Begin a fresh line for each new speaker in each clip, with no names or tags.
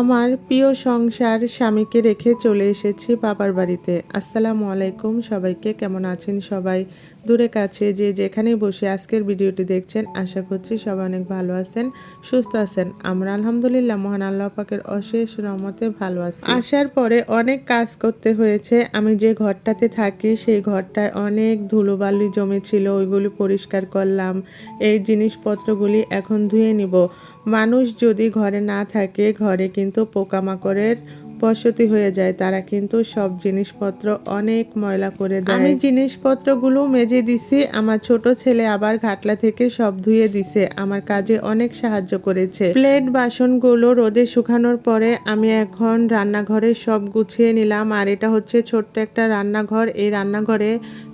আমার প্রিয় সংসার স্বামীকে রেখে চলে এসেছি বাবার বাড়িতে। আসসালামু আলাইকুম সবাইকে, কেমন আছেন সবাই? দূরে কাছে যে যেখানেই বসে আজকের ভিডিওটি দেখছেন, আশা করছি সবাই অনেক ভালো আছেন, সুস্থ আছেন। আমরা আলহামদুলিল্লাহ মহান আল্লাহ পাকের অশেষ রহমতে ভালো আছি। আসার পরে অনেক কাজ করতে হয়েছে। আমি যে ঘরটাতে থাকি, সেই ঘরটায় অনেক ধুলোবালি জমেছিল, ওইগুলি পরিষ্কার করলাম। এই জিনিসপত্রগুলি এখন ধুয়ে নিব। মানুষ যদি ঘরে না থাকে ঘরে কিন্তু পোকামাকড়ের বসতি হয়ে যায় তারা কিন্তু সব জিনিসপত্র অনেক ময়লা করে দেয়। আমি জিনিসপত্রগুলো মেজে দিছি আমার ছোট ছেলে আবার ঘাটলা থেকে সব ধুয়ে দিছে আমার কাজে অনেক সাহায্য করেছে। প্লেট বাসনগুলো রোদে শুকানোর পরে আমি এখন রান্নাঘরে সব গুছিয়ে নিলাম আর এটা হচ্ছে ছোট্ট একটা রান্নাঘর। এই রান্নাঘরে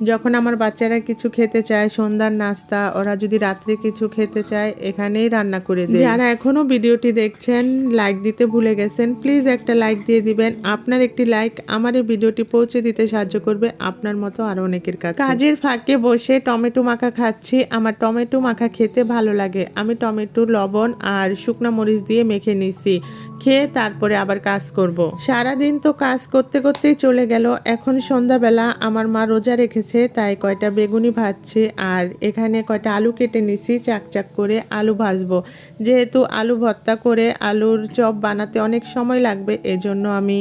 যখন আমার বাচ্চারা কিছু খেতে চায় সন্ধ্যার নাস্তা ওরা যদি রাত্রে কিছু খেতে চায় এখানেই রান্না করে দেয়। যারা এখনও ভিডিওটি দেখছেন লাইক দিতে ভুলে গেছেন প্লিজ একটা লাইক দিয়ে দিবেন। আপনার একটি লাইক আমার এই ভিডিওটি পৌঁছে দিতে সাহায্য করবে আপনার মতো আরও অনেকের কাছে। কাজের ফাঁকে বসে টমেটো মাখা খাচ্ছি। আমার টমেটো মাখা খেতে ভালো লাগে। আমি টমেটো, লবণ আর শুকনা মরিচ দিয়ে মেখে নিছি। খেয়ে তারপরে আবার কাজ করব। সারাদিন তো কাজ করতে করতেই চলে গেল এখন সন্ধ্যাবেলা আমার মা রোজা রেখেছে, তাই কয়টা বেগুনি ভাজছে আর এখানে কয়টা আলু কেটে নিছি চাকচাক করে আলু ভাজবো যেহেতু আলু ভর্তা করে আলুর চপ বানাতে অনেক সময় লাগবে, এজন্য আমি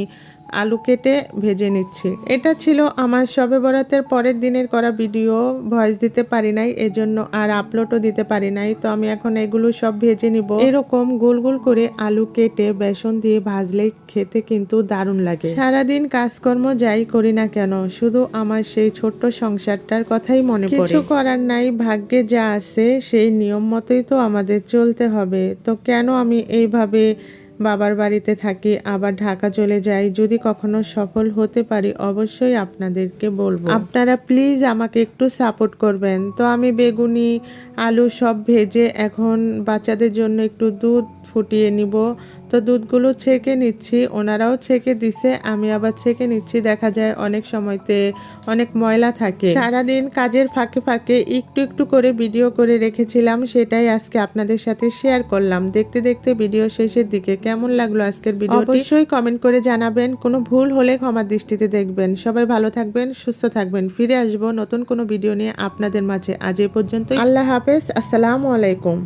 আলু কেটে ভেজে নিচ্ছি। এটা ছিল আমার সবে বরাতের পরের দিনের করা ভিডিও। ভয়েস দিতে পারি নাই, এজন্য আর আপলোডও দিতে পারি নাই। তো আমি এখন এগুলো সব ভেজে নিব। এরকম গোল গোল করে আলু কেটে বেসন দিয়ে ভাজলে খেতে কিন্তু দারুণ লাগে। সারাদিন কাজকর্ম যাই করি না কেন, শুধু আমার সেই ছোট্ট সংসারটার কথাই মনে কিছু করার নাই, ভাগ্যে যা আছে সেই নিয়ম মতোই তো আমাদের চলতে হবে। তো কেন আমি এইভাবে বাবার বাড়িতে থাকি, আবার ঢাকা চলে যাই। যদি কখনো সফল হতে পারি, অবশ্যই আপনাদেরকে বলব। আপনারা প্লিজ আমাকে একটু সাপোর্ট করবেন। তো আমি বেগুনি, আলু সব ভেজে এখন বাচ্চাদের জন্য একটু দুধ ফুটিয়ে নিব। তো দুধগুলো ছেঁকে নিচ্ছি, ওনারাও ছেঁকে দিছে, আমি আবার ছেঁকে নিচ্ছি। দেখা যায় অনেক সময়তে অনেক ময়লা থাকে। সারাদিন কাজের ফাঁকে ফাঁকে একটু একটু করে ভিডিও করে রেখেছিলাম, সেটাই আজকে আপনাদের সাথে শেয়ার করলাম। দেখতে দেখতে ভিডিও শেষের দিকে কেমন লাগল আজকের ভিডিও অবশ্যই কমেন্ট করে জানাবেন, কোনো ভুল হলে ক্ষমার দৃষ্টিতে দেখবেন। সবাই ভালো থাকবেন, সুস্থ থাকবেন। ফিরে আসব নতুন কোনো ভিডিও নিয়ে আপনাদের মাঝে। আজ এই পর্যন্ত আল্লাহ হাফেজ, আসসালামু আলাইকুম।